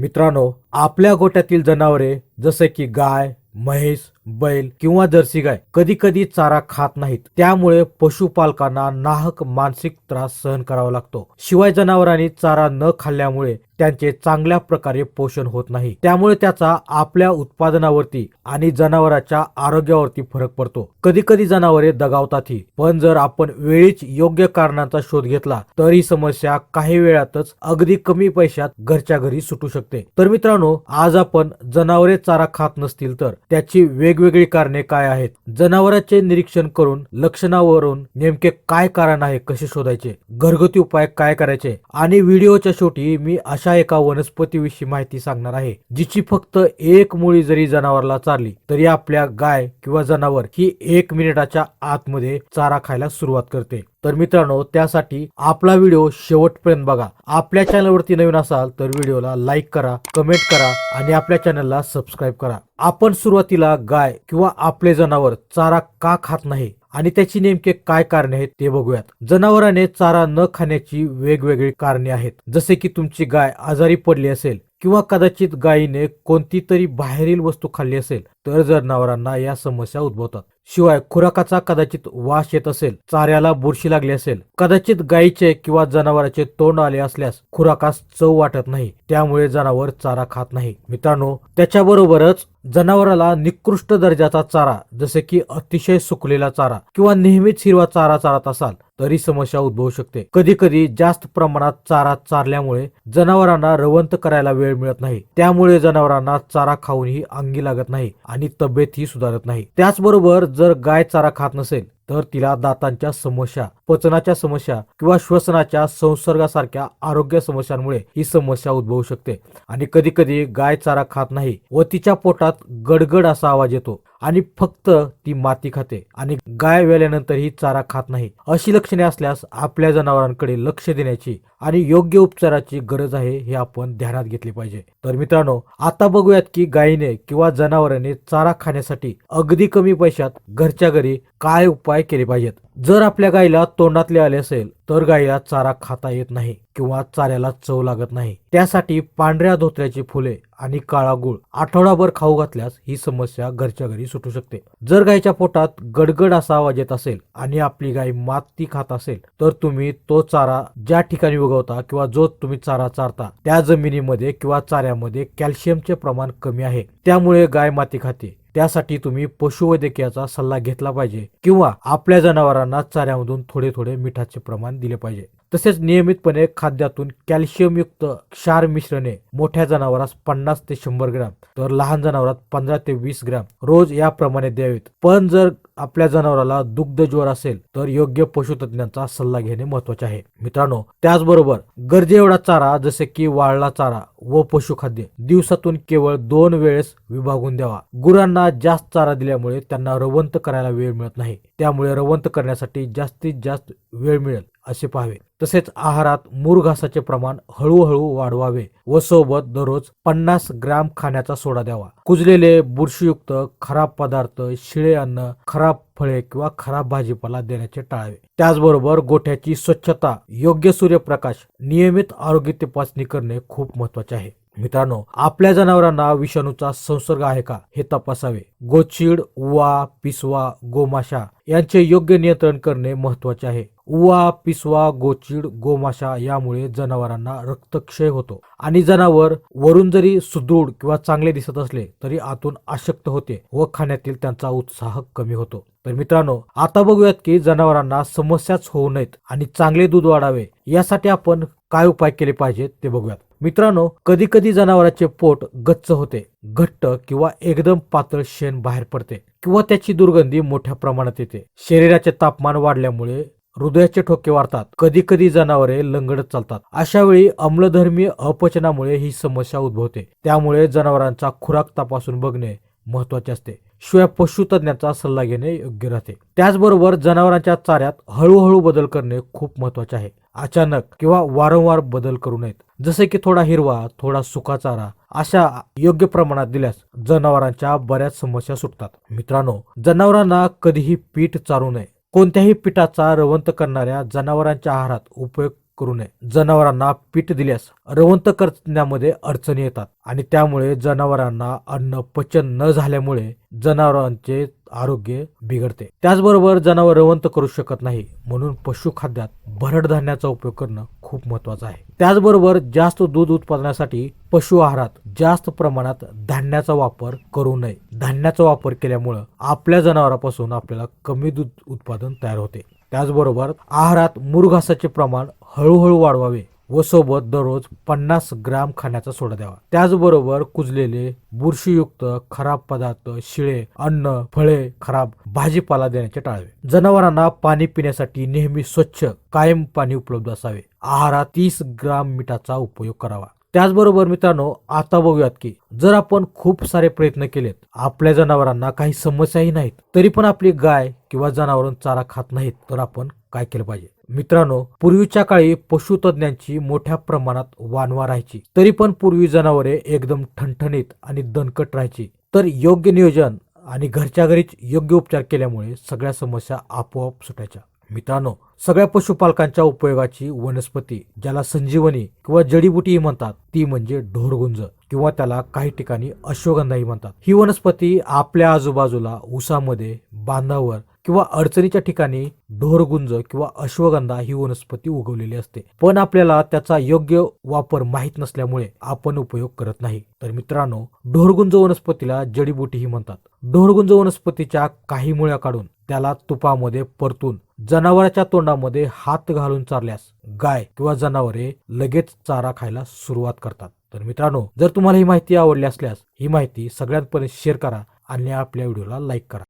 मित्रांनो आपल्या गोट्यातील जनावरे जसे की गाय म्हैस बैल किंवा जर्सी गाय कधी कधी चारा खात नाहीत. त्यामुळे पशुपालकांना नाहक मानसिक त्रास सहन करावा लागतो. शिवाय जनावरांनी चारा न खाल्ल्यामुळे त्यांचे चांगल्या प्रकारे पोषण होत नाही. त्यामुळे त्याचा आपल्या उत्पादनावरती आणि जनावरांच्या आरोग्यावरती फरक पडतो. कधी कधी जनावरे दगावतातही पण जर आपण वेळीच योग्य कारणांचा शोध घेतला तर ही समस्या काही वेळातच अगदी कमी पैशात घरच्या घरी सुटू शकते. तर मित्रांनो आज आपण जनावरे चारा खात नसतील तर त्याची वेगवेगळी कारणे काय आहेत? जनावरांचे निरीक्षण करून लक्षणावरून नेमके काय कारण आहे कसे शोधायचे? घरगुती उपाय काय करायचे? आणि व्हिडिओच्या शेवटी मी अशा एका वनस्पतीविषयी माहिती सांगणार आहे जिची फक्त एक मुळी जरी जनावरला चालली तरी आपल्या गाय किंवा जनावर ही एक मिनिटाच्या आतमध्ये चारा खायला सुरुवात करते. तर मित्रांनो त्यासाठी आपला व्हिडिओ शेवटपर्यंत बघा. आपल्या चॅनलवरती नवीन असाल तर व्हिडिओला लाईक करा कमेंट करा आणि आपल्या चॅनलला सबस्क्राईब करा. आपण सुरुवातीला गाय किंवा आपले जनावर चारा का खात नाही आणि त्याची नेमके काय कारणे आहेत ते बघूयात. जनावराने चारा न खाण्याची वेगवेगळी कारणे आहेत. जसे की तुमची गाय आजारी पडली असेल किंवा कदाचित गायीने कोणती तरी बाहेरील वस्तू खाल्ली असेल तर जनावरांना या समस्या उद्भवतात. शिवाय खुराकाचा कदाचित वास येत असेल चाऱ्याला बुरशी लागली असेल कदाचित गायीचे किंवा जनावराचे तोंड आले असल्यास खुराकास चव वाटत नाही त्यामुळे जनावर चारा खात नाही. मित्रांनो त्याच्याबरोबरच जनावराला निकृष्ट दर्जाचा चारा जसे की अतिशय सुकलेला चारा किंवा नेहमीच हिरवा चारा चारत असाल तरी समस्या उद्भवू शकते. कधी कधी जास्त प्रमाणात चारा चारल्यामुळे जनावरांना रवंत करायला वेळ मिळत नाही. त्यामुळे जनावरांना चारा खाऊनही अंगी लागत नाही आणि तब्येतही सुधारत नाही. त्याचबरोबर जर गाय चारा खात नसेल तर तिला दातांच्या समस्या पचनाच्या समस्या किंवा श्वसनाच्या संसर्गासारख्या आरोग्य समस्यांमुळे ही समस्या उद्भवू शकते. आणि कधी कधी गाय चारा खात नाही व तिच्या पोटात गडगड असा आवाज येतो आणि फक्त ती माती खाते आणि गाय वेल्यानंतरही चारा खात नाही. अशी लक्षणे असल्यास आपल्या जनावरांकडे लक्ष देण्याची आणि योग्य उपचाराची गरज आहे हे आपण ध्यानात घेतले पाहिजे. तर मित्रांनो आता बघूयात की गायीने किंवा जनावरांनी चारा खाण्यासाठी अगदी कमी पैशात घरच्या घरी काय उपाय केले पाहिजेत? जर आपल्या गायीला तोंडातले आले असेल तर गायीला चारा खाता येत नाही किंवा चाऱ्याला चव लागत नाही. त्यासाठी पांढऱ्या धोत्र्याची फुले आणि काळा गुळ आठवडाभर खाऊ घातल्यास ही समस्या घरच्या घरी सुटू शकते. जर गायीच्या पोटात गडगड असा आवाज येत असेल आणि आपली गाय माती खात असेल तर तुम्ही तो चारा ज्या ठिकाणी उगवता किंवा जो तुम्ही चारा चारता त्या जमिनीमध्ये किंवा चाऱ्यामध्ये कॅल्शियमचे प्रमाण कमी आहे. त्यामुळे गाय माती खाते. त्यासाठी तुम्ही पशुवैद्यकीयाचा सल्ला घेतला पाहिजे किंवा आपल्या जनावरांना चाऱ्यामधून थोडे थोडे मिठाचे प्रमाण दिले पाहिजे. तसेच नियमितपणे खाद्यातून कॅल्शियमयुक्त क्षार मिश्रणे मोठ्या जनावरास पन्नास ते शंभर ग्रॅम तर लहान जनावरात पंधरा ते वीस ग्रॅम रोज याप्रमाणे द्यावेत. पण जर आपल्या जनावराला दुग्ध ज्वर असेल तर योग्य पशुतज्ञांचा सल्ला घेणे महत्त्वाचे आहे. मित्रांनो त्याचबरोबर गरजे एवढा चारा जसे की वाळला चारा व पशुखाद्य दिवसातून केवळ दोन वेळेस विभागून द्यावा. गुरांना जास्त चारा दिल्यामुळे त्यांना रवंत करायला वेळ मिळत नाही. त्यामुळे रवंत करण्यासाठी जास्तीत जास्त वेळ मिळेल. असे पाहावे. तसेच आहारात मूर घासाचे प्रमाण हळूहळू वाढवावे व सोबत दररोज पन्नास ग्राम खाण्याचा सोडा द्यावा. कुजलेले बुरशीयुक्त खराब पदार्थ शिळे अन्न खराब फळे किंवा खराब भाजीपाला देण्याचे टाळावे. त्याचबरोबर गोठ्याची स्वच्छता योग्य सूर्यप्रकाश नियमित आरोग्य तपासणी करणे खूप महत्त्वाचे आहे. मित्रांनो आपल्या जनावरांना विषाणूचा संसर्ग आहे का हे तपासावे. गोचिड वा पिसवा गोमाशा यांचे योग्य नियंत्रण करणे महत्त्वाचे आहे. उवा पिसवा गोचिड गोमाशा यामुळे जनावरांना रक्तक्षय होतो. आणि जनावर वरून जरी सुदृढ किंवा चांगले दिसत असले तरी आतून अशक्त होते व खाण्यातील त्यांचा उत्साह कमी होतो. तर मित्रांनो आता बघूयात की जनावरांना समस्याच होऊ नयेत आणि चांगले दूध वाढावे यासाठी आपण काय उपाय केले पाहिजेत ते बघूयात. मित्रांनो कधी कधी जनावरांचे पोट गच्च होते घट्ट किंवा एकदम पातळ शेण बाहेर पडते किंवा त्याची दुर्गंधी मोठ्या प्रमाणात येते. शरीराचे तापमान वाढल्यामुळे हृदयाचे ठोके वाढतात. कधी कधी जनावरे लंगडत चालतात. अशा वेळी अम्लधर्मी अपचनामुळे ही समस्या उद्भवते. त्यामुळे जनावरांचा खुराक तपासून बघणे महत्त्वाचे असते. शिवाय पशुतज्ञाचा सल्ला घेणे योग्य राहते. त्याचबरोबर जनावरांच्या चाऱ्यात हळूहळू बदल करणे खूप महत्त्वाचे आहे. अचानक किंवा वारंवार बदल करू नयेत. जसे की थोडा हिरवा थोडा सुका चारा अशा योग्य प्रमाणात दिल्यास जनावरांच्या बऱ्याच समस्या सुटतात. मित्रांनो जनावरांना कधीही पीठ चारू नये. कोणत्याही पिठाचा रवंत करणाऱ्या जनावरांच्या आहारात उपयोग करू नये. जनावरांना पीठ दिल्यास रवंत करण्यामध्ये अडचणी येतात आणि त्यामुळे जनावरांना अन्न पचन न झाल्यामुळे जनावरांचे आरोग्य बिघडते. त्याचबरोबर जनावर रवंत करू शकत नाही म्हणून पशुखाद्यात भरड धान्याचा उपयोग करणं खूप महत्वाचं आहे. त्याचबरोबर जास्त दूध उत्पादनासाठी पशु आहारात जास्त प्रमाणात धान्याचा वापर करू नये. धान्याचा वापर केल्यामुळं आपल्या जनावरांपासून आपल्याला कमी दूध उत्पादन तयार होते. त्याचबरोबर आहारात मुरघासाचे प्रमाण हळूहळू वाढवावे व सोबत दररोज पन्नास ग्राम खाण्याचा सोडा द्यावा. त्याचबरोबर कुजलेले बुरशीयुक्त खराब पदार्थ शिळे अन्न फळे खराब भाजीपाला देण्याचे टाळावे. जनावरांना पाणी पिण्यासाठी नेहमी स्वच्छ कायम पाणी उपलब्ध असावे. आहारात तीस ग्राम मिठाचा उपयोग करावा. त्याचबरोबर मित्रांनो आता बघूयात की जर आपण खूप सारे प्रयत्न केलेत आपल्या जनावरांना काही समस्याही नाहीत तरी पण आपली गाय किंवा जनावर चारा खात नाहीत तर आपण काय केलं पाहिजे? मित्रांनो पूर्वीच्या काळी पशुतज्ञांची मोठ्या प्रमाणात वानवा राहायची तरी पण पूर्वी जनावरे एकदम ठणठणीत आणि दणकट राहायची. तर योग्य नियोजन आणि घरच्या घरीच योग्य उपचार केल्यामुळे सगळ्या समस्या आपोआप सुटायच्या. मित्रांनो सगळ्या पशुपालकांच्या उपयोगाची वनस्पती ज्याला संजीवनी किंवा जडीबुटीही म्हणतात ती म्हणजे ढोरगुंज किंवा त्याला काही ठिकाणी अश्वगंधाही म्हणतात. ही वनस्पती आपल्या आजूबाजूला उसामध्ये बांधावर किंवा अडचणीच्या ठिकाणी ढोरगुंज किंवा अश्वगंधा ही वनस्पती उगवलेली असते. पण आपल्याला त्याचा योग्य वापर माहीत नसल्यामुळे आपण उपयोग करत नाही. तर मित्रांनो ढोरगुंज वनस्पतीला जडीबुटीही म्हणतात. ढोरगुंज वनस्पतीच्या काही मुळ्या काढून त्याला तुपामध्ये परतून जनावराच्या तोंडामध्ये हात घालून चारल्यास गाय किंवा जनावरे लगेच चारा खायला सुरुवात करतात. तर मित्रांनो जर तुम्हाला ही माहिती आवडली असल्यास ही माहिती सगळ्यांपर्यंत शेअर करा आणि आपल्या व्हिडिओला लाईक करा.